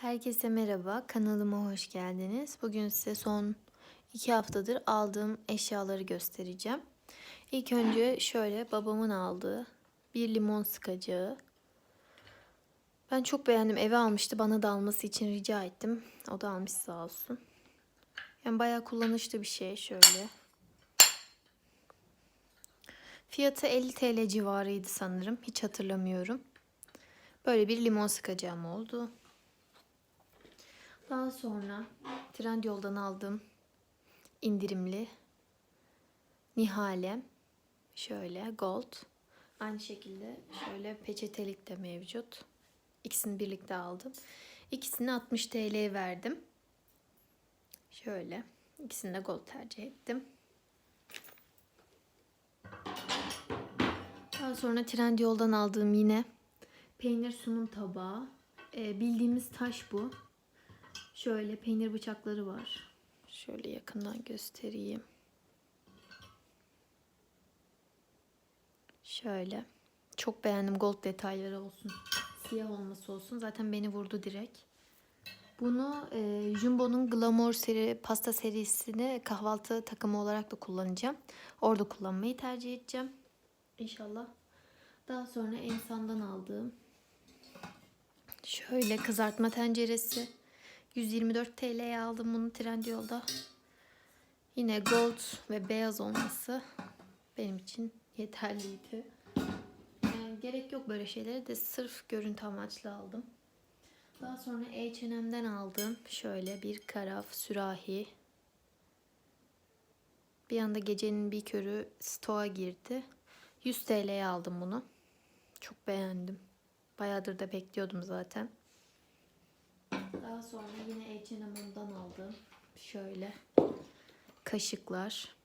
Herkese merhaba, kanalıma hoş geldiniz. Bugün size son iki haftadır aldığım eşyaları göstereceğim. İlk önce şöyle babamın aldığı bir limon sıkacağı. Ben çok beğendim, eve almıştı. Bana da alması için rica ettim. O da almış sağ olsun. Yani bayağı kullanışlı bir şey şöyle. Fiyatı 50 TL civarıydı sanırım. Hiç hatırlamıyorum. Böyle bir limon sıkacağım oldu. Daha sonra Trendyol'dan aldığım indirimli Nihale şöyle gold. Aynı şekilde şöyle peçetelik de mevcut. İkisini birlikte aldım. İkisini 60 TL verdim. Şöyle. İkisini de gold tercih ettim. Daha sonra Trendyol'dan aldığım yine peynir sunum tabağı. Ee, bildiğimiz taş bu. Şöyle peynir bıçakları var. Şöyle yakından göstereyim. Şöyle. Çok beğendim gold detayları olsun. Siyah olması olsun. Zaten beni vurdu direkt. Bunu e, Jumbo'nun Glamour seri, pasta serisini kahvaltı takımı olarak da kullanacağım. Orada kullanmayı tercih edeceğim. İnşallah. Daha sonra Ensan'dan aldığım şöyle kızartma tenceresi. 124 TL'ye aldım bunu Trendyol'da. Yine gold ve beyaz olması benim için yeterliydi. Yani gerek yok böyle şeylere de sırf görüntü amaçlı aldım. Daha sonra H&M'den aldım şöyle bir karaf sürahi. Bir anda gecenin bir körü stoğa girdi. 100 TL'ye aldım bunu. Çok beğendim. Bayağıdır da bekliyordum zaten. Daha sonra yine H&M'den aldım. Şöyle kaşıklar.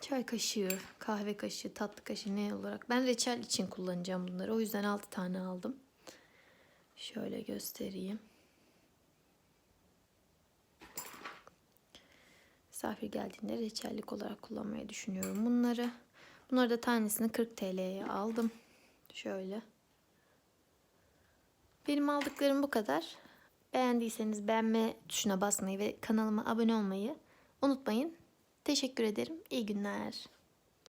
Çay kaşığı, kahve kaşığı, tatlı kaşığı ne olarak. Ben reçel için kullanacağım bunları. O yüzden 6 tane aldım. Şöyle göstereyim. Misafir geldiğinde reçellik olarak kullanmayı düşünüyorum bunları. Bunları da tanesini 40 TL'ye aldım. Şöyle. Benim aldıklarım bu kadar. Beğendiyseniz beğenme tuşuna basmayı ve kanalıma abone olmayı unutmayın. Teşekkür ederim. İyi günler.